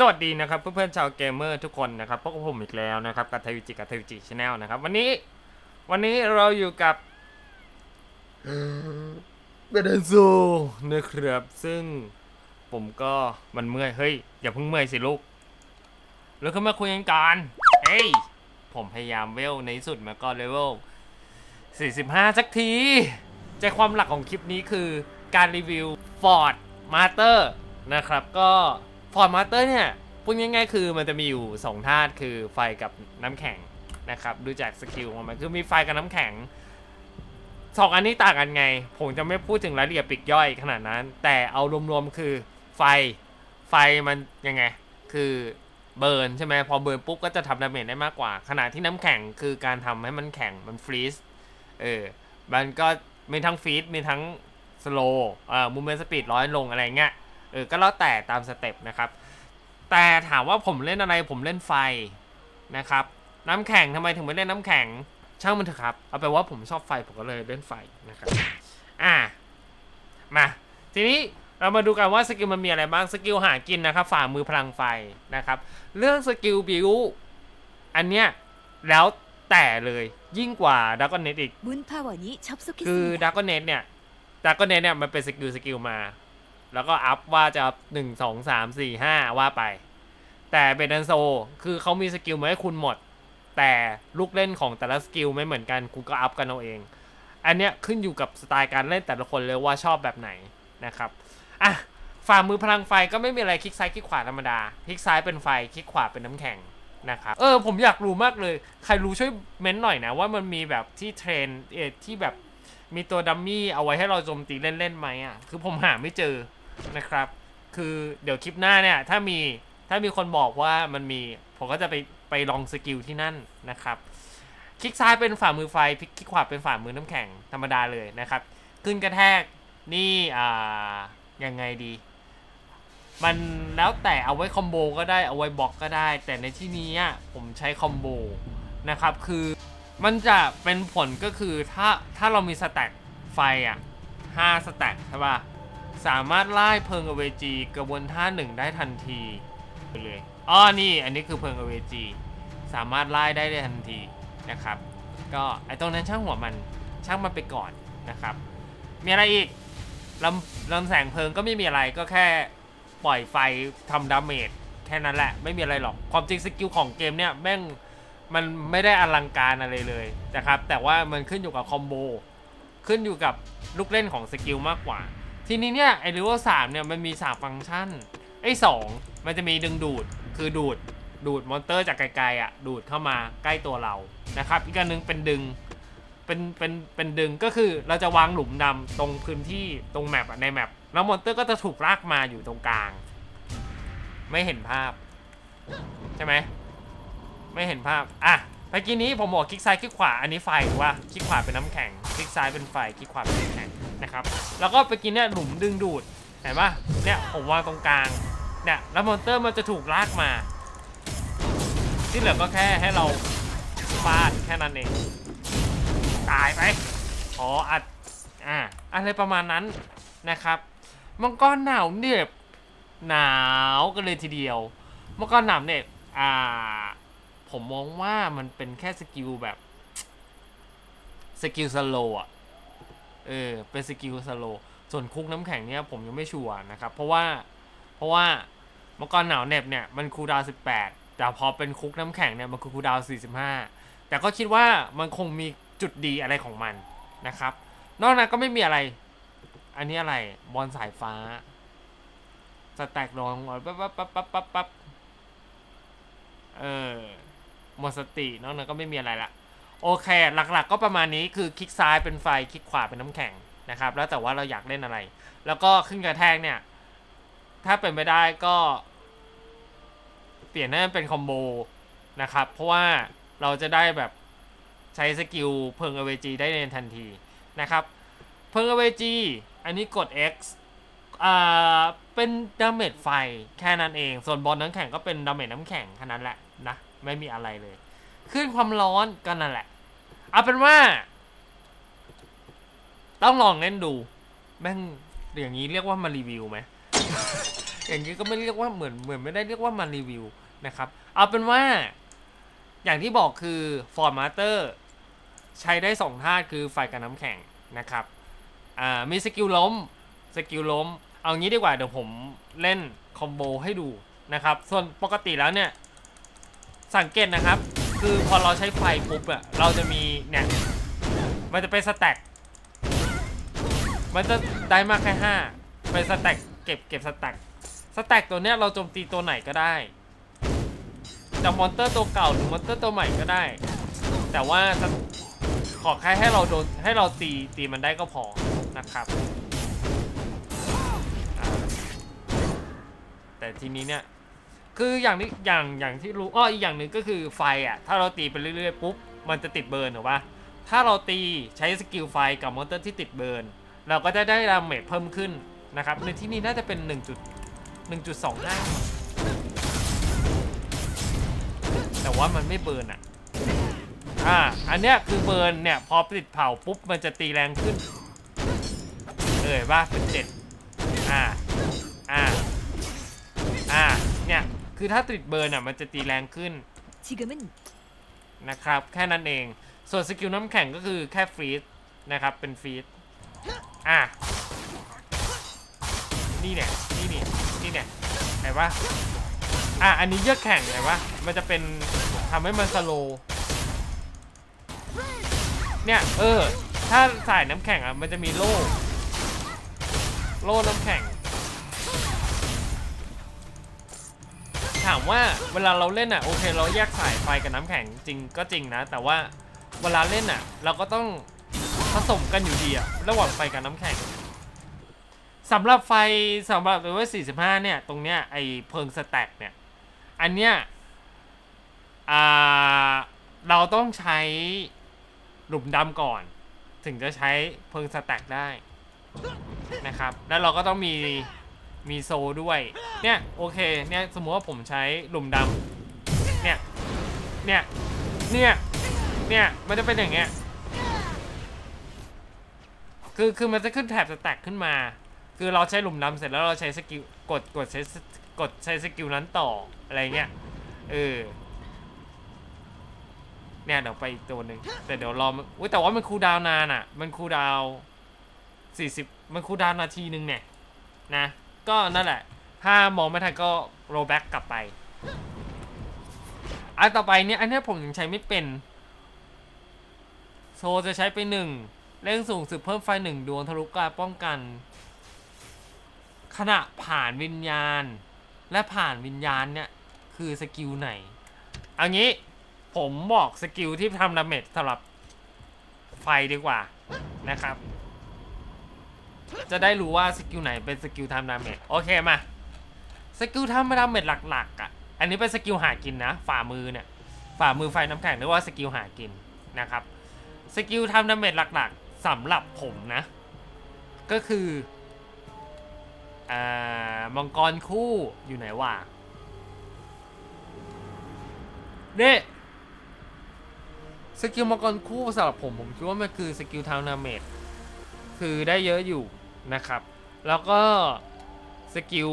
สวัสดีนะครับเพื่อนๆชาวเกมเมอร์ทุกคนนะครับพบกับผมอีกแล้วนะครับกับไทวิจิกับไทวิจิชาแนลนะครับ วันนี้ วันนี้เราอยู่กับเบเดนโซนะครับซึ่งผมก็มันเมื่อยเฮ้ยอย่าเพิ่งเมื่อยสิลูก แล้วก็มาคุยกันก่อนเฮ้ยผมพยายามเวลในที่สุดมาก็เลเวล45 สักที ใจความหลักของคลิปนี้คือการรีวิว Ford Master นะครับก็ Ford Master เนี่ยพูดง่ายๆคือมันจะมีอยู่2ธาตุคือไฟกับน้ำแข็งนะครับดูจากสกิลของมันคือมีไฟกับน้ำแข็งสองอันนี้ต่างกันไง ผมจะไม่พูดถึงรายละเอียดปีกย่อยขนาดนั้น แต่เอารวมๆคือไฟไฟมันยังไง คือเบิร์นใช่ไหมพอเบิร์นปุ๊บก็จะทำดาเมจได้มากกว่า ขณะที่น้ำแข็งคือการทำให้มันแข็งมันฟรีซเออมันก็มีทั้งฟีดมีทั้งสโลว์อ่ามูเมนต์สปีดร้อยลงอะไรเงี้ย เออก็แล้วแต่ตามสเต็ปนะครับ แต่ถามว่าผมเล่นอะไรผมเล่นไฟนะครับ น้ำแข็งทำไมถึงไม่เล่นน้ำแข็งช่างมันเถอะครับ เอาไปว่าผมชอบไฟผมก็เลยเล่นไฟนะครับ อ่า มา ทีนี้เรามาดูกันว่าสกิลมันมีอะไรบ้าง สกิลหากินนะครับ ฝ่ามือพลังไฟนะครับ เรื่องสกิลบิวอันเนี้ยแล้วแต่เลยยิ่งกว่าดักอนเน็ตอีก คือดักอนเน็ตเนี่ยดักอนเน็ตเนี่ยมันเป็นสกิลสกิลมา แล้วก็อัพว่าจะหนึ่งสองสามสี่ห้าว่าไป แต่เบดันโซคือเขามีสกิลมาให้คุณหมด แต่ลูกเล่นของแต่ละสกิลไม่เหมือนกันคุณก็อัพกันเอาเอง อันเนี้ยขึ้นอยู่กับสไตล์การเล่นแต่ละคนเลยว่าชอบแบบไหนนะครับอะฝ่ามือพลังไฟก็ไม่มีอะไรคลิกซ้ายคลิกขวาธรรมดาคลิกซ้ายเป็นไฟคลิกขวาเป็นน้ำแข็งนะครับเออผมอยากรู้มากเลย ใครรู้ช่วยเม้นหน่อยนะว่ามันมีแบบที่เทรนเอที่แบบ มีตัวดัมมี่เอาไว้ให้เราโจมตีเล่นๆไหมอะ คือผมหาไม่เจอนะครับ คือเดี๋ยวคลิปหน้าเนี่ยถ้ามีถ้ามีคนบอกว่ามันมี ผมก็จะไปไปลองสกิลที่นั่นนะครับคลิกซ้ายเป็นฝ่ามือไฟคลิกขวาเป็นฝ่ามือน้ำแข็งธรรมดาเลยนะครับ ขึ้นกระแทกนี่อ่ายังไงดี มันแล้วแต่เอาไว้คอมโบก็ได้เอาไว้บล็อกก็ได้ แต่ในที่นี้ผมใช้คอมโบนะครับคือ มันจะเป็นผลก็คือถ้าถ้าเรามีสแต็กไฟอะ5สแต็กใช่ป่ะ สามารถไล่เพิงอเวจีกระบวนท่าหนึ่งได้ทันทีไปเลยอ๋อนี่อันนี้คือเพิงอเวจีสามารถไล่ได้ได้ทันทีนะครับ ก็ไอตรงนั้นช่างหัวมันช่างมันไปก่อนนะครับ มีอะไรอีกลำลำแสงเพลิงก็ไม่มีอะไรก็แค่ปล่อยไฟทำดาเมจแค่นั้นแหละ ไม่มีอะไรหรอกความจริงสกิลของเกมเนี่ยแม่ง มันไม่ได้อลังการอะไรเลยนะครับ แต่ว่ามันขึ้นอยู่กับคอมโบขึ้นอยู่กับลูกเล่นของสกิลมากกว่า ทีนี้เนี่ยไอ้เลเวสามเนี่ยมันมีสามฟังก์ชันไอสองมันจะมีดึงดูดคือดูดดูดมอนเตอร์จากไกลๆอะดูดเข้ามาใกล้ตัวเรานะครับ อีกอันหนึงเป็นดึงเป็นเป็นเป็นดึงก็คือเราจะวางหลุมดำตรงพื้นที่ตรงแมปในแมปแล้วมอนเตอร์ก็จะถูกลากมาอยู่ตรงกลาง ไม่เห็นภาพ ใช่ไหม ไม่เห็นภาพ อะเมื่อกี้นี้ผมบอกคลิกซ้ายคลิกขวา อันนี้ไฟหรือว่าคลิกขวาเป็นน้ำแข็ง คลิกซ้ายเป็นไฟ คลิกขวาเป็นน้ำแข็งนะครับ แล้วก็ไปกินเนี่ยหลุมดึงดูด เห็นปะเนี่ยผมวางตรงกลาง เนี่ยแล้วมอนเตอร์มันจะถูกลากมา ที่เหลือก็แค่ให้เราฟาดแค่นั้นเอง ตายไปอ๋ออัด อ่า อะไรประมาณนั้นนะครับมังกรหนาวเหน็บหนาวกันเลยทีเดียวมังกรหนาวเหน็บอ่า ผมมองว่ามันเป็นแค่สกิลแบบสกิลสโลว์อะเออ เป็นสกิลสโลว์ส่วนคุกน้ำแข็งเนี่ยผมยังไม่ชัวร์นะครับ เพราะว่า เพราะว่ามังกรหนาวเหน็บเนี่ยมันคูดาวน์18แต่พอเป็นคุกน้ำแข็งเนี่ยมันคือคูดาวน์45แต่ก็คิดว่ามันคงมีจุดดีอะไรของมันนะครับ นอกนั้นก็ไม่มีอะไร อันนี้อะไรบอลสายฟ้าสแต็กลงปั๊บปั๊บปั๊บปั๊บปั๊บเออ หมดสตินอกนั้นก็ไม่มีอะไรละโอเค หลักๆ ก็ประมาณนี้คือคลิกซ้ายเป็นไฟคลิกขวาเป็นน้ำแข็งนะครับ แล้วแต่ว่าเราอยากเล่นอะไร แล้วก็ขึ้นกระแทกเนี่ย ถ้าเป็นไม่ได้ก็ เปลี่ยนให้มันเป็นคอมโบนะครับ เพราะว่าเราจะได้แบบใช้สกิลเพิงเอเวจีได้ในทันทีนะครับ เพิงเอเวจีอันนี้กด X อ่าเป็นดาเมจไฟแค่นั้นเอง ส่วนบอลน้ำแข็งก็เป็นดาเมจน้ำแข็งแค่นั้นแหละนะ ไม่มีอะไรเลยขึ้นความร้อนก็นั่นแหละ เอาเป็นว่า ต้องลองเล่นดู แม่งอย่างนี้เรียกว่ามารีวิวไหม อย่างนี้ก็ไม่เรียกว่าเหมือนเหมือนไม่ได้เรียกว่ามารีวิวนะครับ เอาเป็นว่า อย่างที่บอกคือฟอร์มาเตอร์ใช้ได้สองท่าคือไฟกับน้ำแข็งนะครับ อ่า มีสกิลล้ม สกิลล้ม เอางี้ดีกว่าเดี๋ยวผมเล่นคอมโบให้ดูนะครับ ส่วนปกติแล้วเนี่ย สังเกตนะครับ คือพอเราใช้ไฟปุ๊บอะเราจะมีเนี่ย มันจะเป็นสแต็กมันจะได้มากแค่ห้าเป็นสแต็กเก็บเก็บสแต็กสแต็กตัวเนี้ยเราโจมตีตัวไหนก็ได้จากมอนเตอร์ตัวเก่าหรือมอนเตอร์ตัวใหม่ก็ได้ แต่ว่าขอแค่ให้เราโดนให้เราตีตีมันได้ก็พอนะครับแต่ทีนี้เนี่ย คืออย่างนี้อย่างอย่างที่รู้อ้ออีกอย่างหนึ่งก็คือไฟอะถ้าเราตีไปเรื่อยๆปุ๊บมันจะติดเบิร์นถูกปะถ้าเราตีใช้สกิลไฟกับมอนเตอร์ที่ติดเบิร์นเราก็จะได้ดาเมจเพิ่มขึ้นนะครับในที่นี้น่าจะเป็น 1.1.25แต่ว่ามันไม่เบิร์นอะอ่าอันเนี้ยคือเบิร์นเนี่ยพอติดเผาปุ๊บมันจะตีแรงขึ้นเอ่ยว่าเป็นเจ็ดอ่า คือถ้าติดเบอร์นอะมันจะตีแรงขึ้นนะครับ แค่นั้นเอง ส่วนสกิลน้ำแข็งก็คือแค่ฟรีดนะครับ เป็นฟรีดอะ นี่เนี่ย นี่นี่นี่เนี่ยไหนวะอะ อันนี้เยือกแข็งไหนวะมันจะเป็นทำให้มันสโลเนี่ย เออ ถ้าสายน้ำแข็งอะ มันจะมีโล่ โล่น้ำแข็ง ถามว่าเวลาเราเล่นอะโอเค เราแยกสายไฟกับน้ำแข็งจริงก็จริงนะ แต่ว่าเวลาเล่นอะ เราก็ต้องผสมกันอยู่ดีอะระหว่างไฟกับน้ำแข็งสำหรับไฟสำหรับเลเวล45 เนี่ย ตรงเนี้ยไอเพิงสแต็กเนี่ย อันเนี้ยอ่าเราต้องใช้หลุมดำก่อน ถึงจะใช้เพิงสแต็กได้นะครับ แล้วเราก็ต้องมี มีโซด้วย เนี่ย โอเค เนี่ย สมมติว่าผมใช้หลุมดำเนี่ย เนี่ย เนี่ย เนี่ย มันจะเป็นอย่างเงี้ย คือ คือมันจะขึ้นแถบสแต็กขึ้นมา คือเราใช้หลุมดำเสร็จแล้วเราใช้สกิล กด กดใช้ กดใช้สกิลนั้นต่อ อะไรเงี้ย เออ เนี่ยเดี๋ยวไปอีกตัวหนึ่งแต่เดี๋ยวรออุ้ยแต่ว่ามันคูดาวนานอะ มันคูดาวสี่สิบมันคูดาวน์นาทีหนึ่งเนี่ย นะ ก็นั่นแหละ ถ้ามองไม่ทันก็โรแบ็กกลับไปอันต่อไปเนี่ยอันนี้ผมยังใช้ไม่เป็น โซจะใช้ไปหนึ่งเร่งสูงสุดเพิ่มไฟหนึ่งดวงทะลุกาป้องกัน ขณะผ่านวิญญาณ และผ่านวิญญาณเนี่ยคือสกิลไหนเอันนี้ผมบอกสกิลที่ทำดาเมจสำหรับไฟดีกว่านะครับ จะได้รู้ว่าสกิลไหนเป็นสกิลทำดาเมจโอเคมาสกิลทำดาเมจหลักๆอะอันนี้เป็นสกิลหากินนะ ฝ่ามือเนี่ยฝ่ามือไฟน้ำแข็งเรียกว่าสกิลหากินนะครับสกิลทำดาเมจหลักๆสำหรับผมนะ ก็คืออ่ามังกรคู่อยู่ไหนวะเนี่ยสกิลมังกรคู่สำหรับผมผมคิดว่ามันคือสกิลทำดาเมจคือได้เยอะอยู่ นะครับ แล้วก็สกิล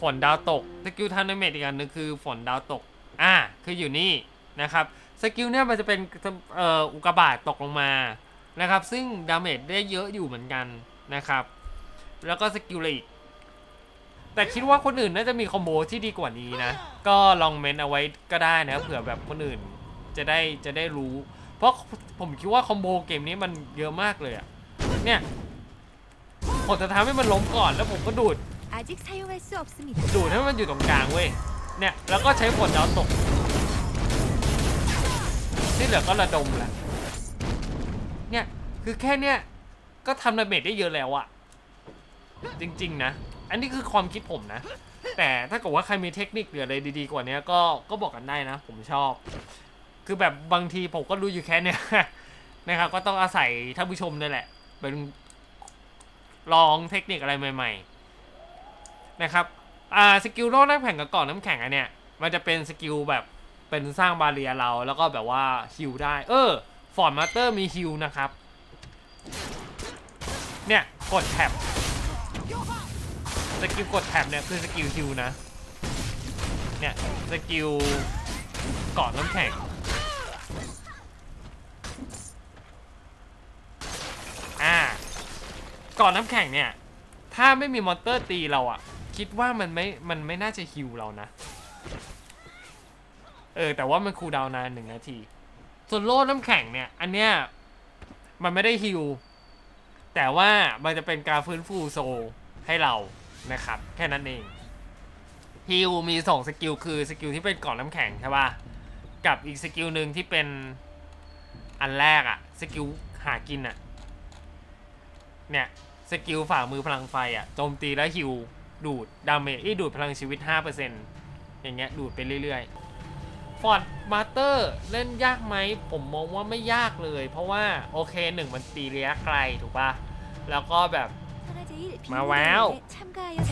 ฝนดาวตกสกิลทันเมจอีกอันนึงคือฝนดาวตกอ่าคืออยู่นี่นะครับสกิลเนี่ยมันจะเป็นเอ่ออุกกาบาตตกลงมานะครับ ซึ่งดาเมจได้เยอะอยู่เหมือนกันนะครับ แล้วก็สกิลอะไรอีกแต่คิดว่าคนอื่นน่าจะมีคอมโบที่ดีกว่านี้นะ ก็ลองเมนเอาไว้ก็ได้นะเผื่อแบบคนอื่นจะได้จะได้รู้ เพราะผมคิดว่าคอมโบเกมนี้มันเยอะมากเลยอะเนี่ย ผมจะทำให้มันล้มก่อนแล้วผมก็ดูด 아직 사용할 수 없습니다. ดูดให้มันอยู่ตรงกลางเว้ย เนี่ย แล้วก็ใช้ฝนดาวตก ที่เหลือก็ระดมแหละ เนี่ย คือแค่เนี้ย ก็ทำดาเมจได้เยอะแล้วอะจริง ๆ นะ อันนี้คือความคิดผมนะ แต่ถ้าเกิดว่าใครมีเทคนิคหรืออะไรดีๆกว่านี้ก็ ก็บอกกันได้นะ ผมชอบ คือแบบบางทีผมก็รู้อยู่แค่เนี้ย นะครับ ก็ต้องอาศัยท่านผู้ชมนี่แหละ เป็น ลองเทคนิคอะไรใหม่ๆนะครับอ่าสกิลโลกน้ำแข็งกับก่อนน้ำแข็งอันเนี้ยมันจะเป็นสกิลแบบเป็นสร้างบาเรียเราแล้วก็แบบว่าฮิลได้ เออฟอร์ดมาสเตอร์มีฮิลนะครับ เนี่ยกดแท็บสกิลกดแท็บเนี่ยคือสกิลฮิวนะ เนี่ยสกิลเกาะน้ำแข็ง อ่าเกาะน้ำแข็งเนี่ย ถ้าไม่มีมอนเตอร์ตีเราอะคิดว่ามันไม่ มันไม่น่าจะฮิวเรานะ เออ แต่ว่ามันคูลดาวนานหนึ่งนาที ส่วนโล่น้ำแข็งเนี่ย อันเนี้ยมันไม่ได้ฮิว แต่ว่ามันจะเป็นการฟื้นฟูโซให้เรานะครับ แค่นั้นเองฮิวมีสองสกิลคือสกิลที่เป็นกาะน้ำแข็งใช่ป่ะ กับอีกสกิลหนึ่งที่เป็นอันแรกอะสกิลหากินอะเนี่ย สกิลฝ่ามือพลังไฟอะโจมตีและฮิวดูดดาเมจอีดูดพลังชีวิต 5%อย่างเงี้ยดูดไปเรื่อยๆฟอร์ดมาเตอร์เล่นยากไหมผมมองว่าไม่ยากเลย เพราะว่า โอเคหนึ่งมันตีระยะไกลถูกปะแล้วก็แบบมาแวว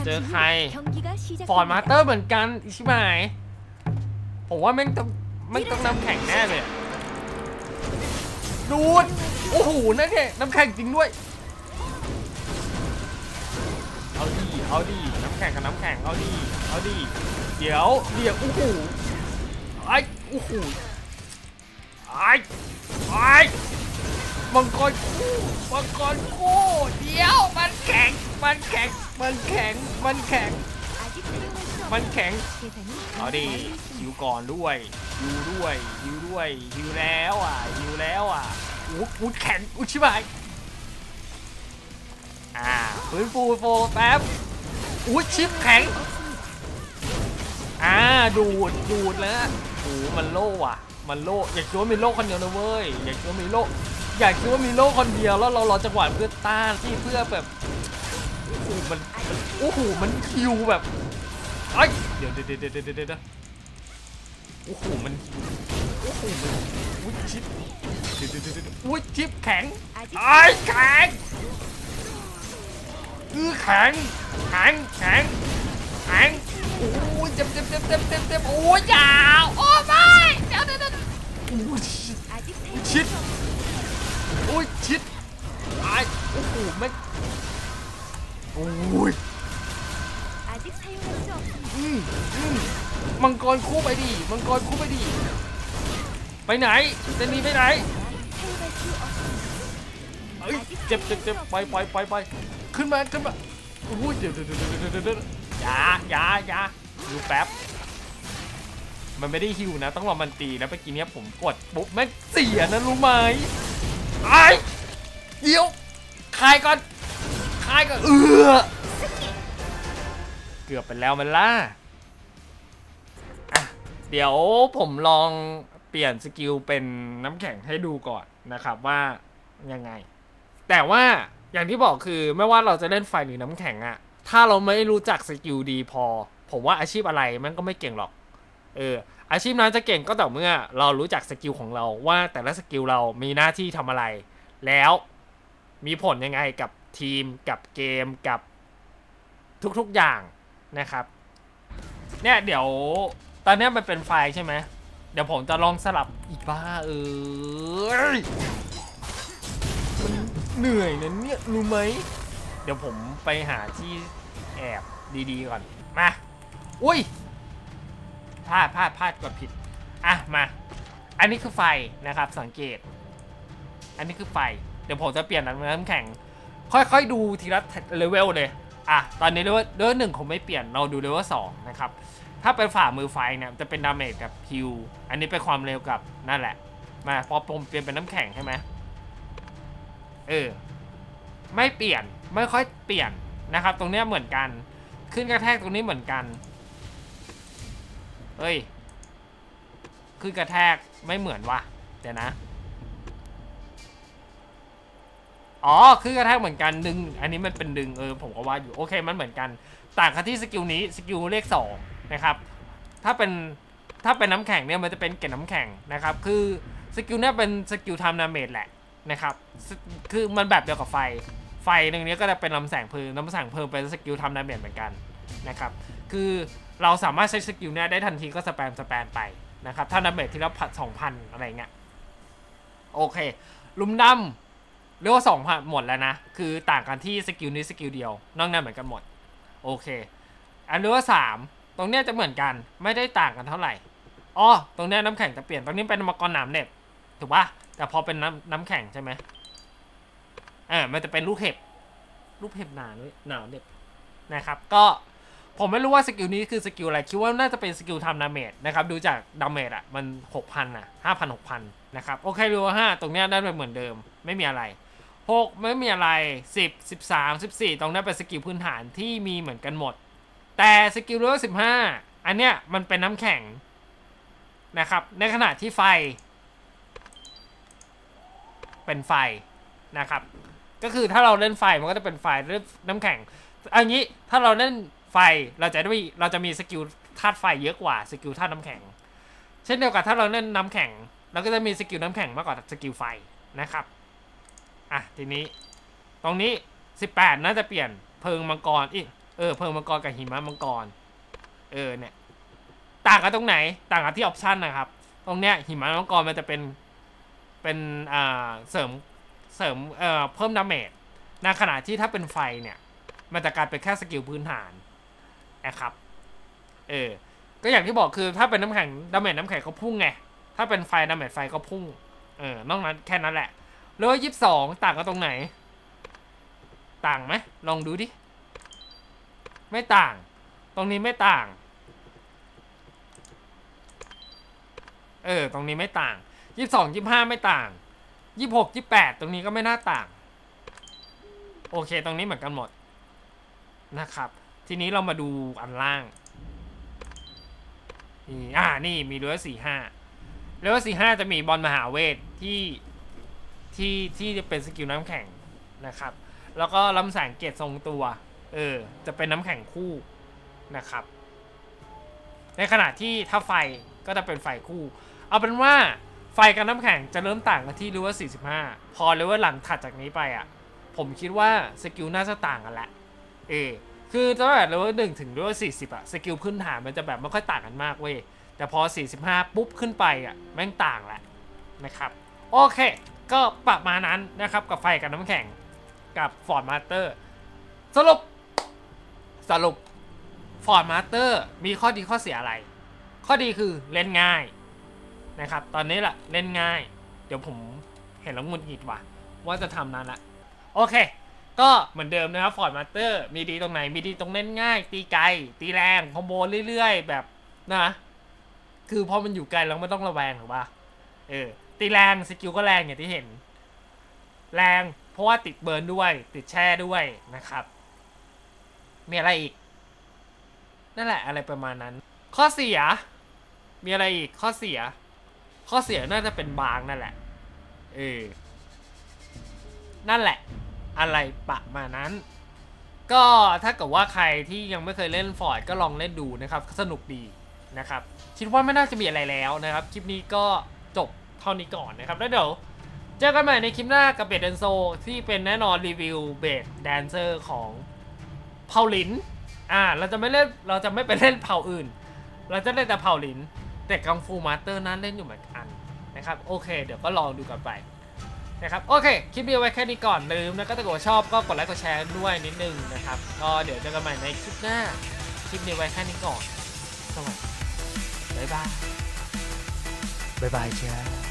เจอใครฟอร์ดมาเตอร์เหมือนกันใช่ไหมผมว่าไม่ต้องไม่ต้องน้ำแข็งแน่เลยดูดโอ้โหนั่นแหละน้ำแข็งจริงด้วย เอาดีเอาดีน้ำแข็งกับน้ำแข็งเอาดีเอาดีเดี๋ยวเดี๋ยวอู้หูไอ้อู้หูไอ้ไอ้มังกรคู่มังกรคู่เดี๋ยวมันแข็งมันแข็งมันแข็งมันแข็งมันแข็งเอาดีฮิวก่อนด้วยฮิวด้วยฮิวด้วยฮิวแล้วอะฮิวแล้วอะอู้หูแข็งอุ้ชิบหาย อ่าฟื้นฟูโฟแป๊บอุ๊ดชิปแข็ง อ่าดูดดูดแล้วโอ้โหมันโล่อะมันโล่อยากคิดว่ามีโล่คนเดียวนะเว้ยอยากคิดว่ามีโล่อยากคิดว่ามีโล่คนเดียวแล้วเรารอจังหวะเพื่อต้านที่เพื่อแบบโอ้โหมันมันโอ้โหมันคิวแบบไอ้ยเดี๋ยวเดี๋ยวเดี๋ยวเดี๋ยวเดี๋ยวเดี๋ยวโอ้โหมันโอ้โหมันอุ้ยชิปเดี๋ยวเดี๋ยวเดี๋ยวเดี๋ยวอุ้ยชิปแข็ง아직ไอ้ยแข็ง คือแข็งแข็งแข็งแข็งโอ้ยเจ็บเจ็บเจ็บเจ็บเจ็บโอ้ยยาวโอ้ไม่เดี๋ยวเดี๋ยวโอ้ชิดโอ้ยชิดตายโอ้โหไม่โอ้ยอืมมังกรคู่ไปดีมังกรคู่ไปดีไปไหนเซหนีไปไหนเเจ็บเจ็บเจ็บไปไปไปไป ขึ้นมาขึ้นมาโอ้ยเดี๋ยวเดี๋ยวเดี๋ยวเดี๋ยวเดี๋ยวยวอย่าอย่าอย่าดูแป๊บ มันไม่ได้ฮิวนะ ต้องรอมันตีแล้วเมื่อกี้เนี้ยผมกดปุ๊บแม่งเสียนะรู้ไหมไอ้เดี๋ยวคายก่อนคายก่อนเออเกือบไปแล้วมันล่ะเดี๋ยวผมลองเปลี่ยนสกิลเป็นน้ำแข็งให้ดูก่อนนะครับว่ายังไง แต่ว่า อย่างที่บอกคือไม่ว่าเราจะเล่นไฟหรือน้ำแข็งอะถ้าเราไม่รู้จักสกิลดีพอ ผมว่าอาชีพอะไรมันก็ไม่เก่งหรอก เออ อาชีพนั้นจะเก่งก็ต่อเมื่อ เรารู้จักสกิลของเราว่าแต่ละสกิลเรามีหน้าที่ทำอะไร แล้วมีผลยังไงกับทีมกับเกมกับทุกๆอย่างนะครับ เนี่ยเดี๋ยวตอนนี้มันเป็นไฟใช่ไหมเดี๋ยวผมจะลองสลับอีกบ้าเออ เหนื่อยนะเนี่ยรู้ไหม เดี๋ยวผมไปหาที่แอบดีๆก่อน มา อุ้ยพลาดพลาดพลาดกดผิด อะ มา อันนี้คือไฟนะครับ สังเกต อันนี้คือไฟ เดี๋ยวผมจะเปลี่ยนน้ำแข็ง ค่อยๆดูทีละเลเวลเลย อะ ตอนนี้เลเวลเลเวลหนึ่งผมไม่เปลี่ยน เราดูเลเวลสองนะครับ ถ้าเป็นฝ่ามือไฟเนี่ยจะเป็นดาเมจกับฮิว อันนี้เป็นความเร็วกับนั่นแหละ มาพอผมเปลี่ยนเป็นน้ำแข็งใช่ไหม เออ ไม่เปลี่ยน ไม่ค่อยเปลี่ยนนะครับ ตรงเนี้ยเหมือนกัน ขึ้นกระแทกตรงนี้เหมือนกันเฮ้ย ขึ้นกระแทกไม่เหมือนว่ะ เดี๋ยวนะ อ๋อ ขึ้นกระแทกเหมือนกันดึง อันนี้มันเป็นดึงเออผมก็ว่าอยู่โอเคมันเหมือนกัน ต่างกันที่สกิลนี้สกิลเลขสองนะครับ ถ้าเป็นถ้าเป็นน้ำแข็งเนี่ยมันจะเป็นเกล็ดน้ำแข็งนะครับ คือสกิลเนี่ยเป็นสกิลทำดาเมจแหละ นะครับคือมันแบบเดียวกับไฟ ไฟหนึ่งนี้ก็จะเป็นลำแสงเพลิงลำแสงเพลิงเป็นสกิลทำดาเมจเหมือนกันนะครับคือเราสามารถใช้สกิลเนี่ยได้ทันทีก็สแปมสแปมไปนะครับถ้าดาเมจที่เราผัดสองพันอะไรเงี้ยโอเคลุมดำเรียกว่าสองพันหมดแล้วนะ คือต่างกันที่สกิลนี้สกิลเดียวนอกนั้นเหมือนกันหมดโอเค อันนี้ว่าสามตรงเนี้ยจะเหมือนกันไม่ได้ต่างกันเท่าไหร่อ๋อตรงเนี้ยน้ำแข็งจะเปลี่ยนตรงนี้เป็นมังกรหนามเหน็บถูกปะ แต่พอเป็นน้ำน้ำแข็งใช่ไหมเออมันจะเป็นลูกเห็บ ลูกเห็บหนาด้วยหนาเหน็บนะครับ ก็ผมไม่รู้ว่าสกิลนี้คือสกิลอะไร คิดว่าน่าจะเป็นสกิลทำดาเมจนะครับ ดูจากดาเมจอะมันหกพันอะห้าพันหกพันนะครับ โอเคดูว่าห้าตรงเนี้ยได้เป็นเหมือนเดิม ไม่มีอะไรหกไม่มีอะไรสิบสิบสามสิบสี่ตรงนั้นเป็นสกิลพื้นฐานที่มีเหมือนกันหมด แต่สกิลเลเวลสิบห้าอันเนี้ยมันเป็นน้ำแข็งนะครับ ในขณะที่ไฟ เป็นไฟนะครับ ก็คือถ้าเราเล่นไฟมันก็จะเป็นไฟเล่นน้ำแข็งอันนี้ถ้าเราเล่นไฟเราจะได้เราจะมีสกิลธาตุไฟเยอะกว่าสกิลธาตุน้ำแข็ง เช่นเดียวกับถ้าเราเล่นน้ำแข็งเราก็จะมีสกิลน้ำแข็งมากกว่าสกิลไฟนะครับอะทีนี้ตรงนี้ 18 น่าจะเปลี่ยนเพิงมังกรอีกเออเพิงมังกรกับหิมะมังกรเออเนี่ยต่างกันตรงไหนต่างกันที่ออปชันนะครับ ตรงเนี้ยหิมะมังกรมันจะเป็น เป็นเสริมเสริมเเพิ่มดาเมจในขณะที่ถ้าเป็นไฟเนี่ย มันจะกลายเป็นแค่สกิลพื้นฐานนะครับ เออ ก็อย่างที่บอกคือถ้าเป็นน้ำแข็งดาเมจน้ำแข็งเขาพุ่งไง ถ้าเป็นไฟดาเมจไฟก็พุ่ง เออนอกนั้นแค่นั้นแหละแล้วยี่สิบสองต่างกันตรงไหน ต่างไหมลองดูดิ ไม่ต่าง ตรงนี้ไม่ต่าง เออ ตรงนี้ไม่ต่าง ยี่สิบสองยี่ห้าไม่ต่างยี่หกยี่แปดตรงนี้ก็ไม่น่าต่าง โอเค ตรงนี้เหมือนกันหมดนะครับ ทีนี้เรามาดูอันล่างนี่อ่านี่มีเรือสี่ห้าเรือสี่ห้าจะมีบอลมหาเวทที่ที่ที่จะเป็นสกิลน้ำแข็งนะครับ แล้วก็ลำแสงเกตทรงตัว เออ จะเป็นน้ำแข็งคู่นะครับ ในขณะที่ถ้าไฟก็จะเป็นไฟคู่ เอาเป็นว่า ไฟกับน้ำแข็งจะเริ่มต่างกันที่เลเวล45 พอเลเวลหลังถัดจากนี้ไปอะ ผมคิดว่าสกิลน่าจะต่างกันแหละ เอ คือตั้งแต่เลเวลหนึ่งถึงเลเวล40อะ สกิลพื้นฐานมันจะแบบไม่ค่อยต่างกันมากเว้ย แต่พอ 45 ปุ๊บขึ้นไปอะ แม่งต่างแหละนะครับ โอเค ก็ประมาณนั้นนะครับกับไฟกับน้ำแข็งกับ Ford Master สรุป สรุป Ford Master มีข้อดีข้อเสียอะไร ข้อดีคือเล่นง่าย นะครับ ตอนนี้แหละเล่นง่าย เดี๋ยวผมเห็นแล้วงุดหงิดว่ะ ว่าจะทำนั้นละ โอเค ก็เหมือนเดิมนะครับ Ford Master มีดีตรงไหน มีดีตรงเล่นง่าย ตีไกล ตีแรงคอมโบเรื่อย ๆ แบบนะ คือพอมันอยู่ไกลเราไม่ต้องระแวงถูกปะเออ ตีแรงสกิลก็แรงอย่างที่เห็น แรงเพราะว่าติดเบิร์นด้วย ติดแช่ด้วยนะครับ มีอะไรอีก นั่นแหละอะไรประมาณนั้น ข้อเสีย มีอะไรอีกข้อเสีย ข้อเสียน่าจะเป็นบางนั่นแหละ เออ นั่นแหละ อะไรประมาณนั้น ก็ถ้าเกิดว่าใครที่ยังไม่เคยเล่นฟอร์ดก็ลองเล่นดูนะครับ สนุกดีนะครับ คิดว่าไม่น่าจะมีอะไรแล้วนะครับ คลิปนี้ก็จบเท่านี้ก่อนนะครับ แล้วเดี๋ยวเจอกันใหม่ในคลิปหน้ากับเบดแดนโซที่เป็นแน่นอนรีวิวเบดแดนเซอร์ของเผ่าหลิน อ่า เราจะไม่เล่น เราจะไม่ไปเล่นเผ่าอื่น เราจะเล่นแต่เผ่าหลิน แต่กังฟูมาสเตอร์นั้นเล่นอยู่เหมือนกันนะครับโอเค เดี๋ยวก็ลองดูกันไปนะครับโอเคคลิปนี้ไว้แค่นี้ก่อนลืมนะก็ถ้าเกิดชอบก็กดไลค์กดแชร์ด้วยนิดนึงนะครับก็เดี๋ยวเจอกันใหม่ในคลิปหน้าคลิปนี้ไว้แค่นี้ก่อนสวัสดีบ๊ายบายบ๊ายบายจ้า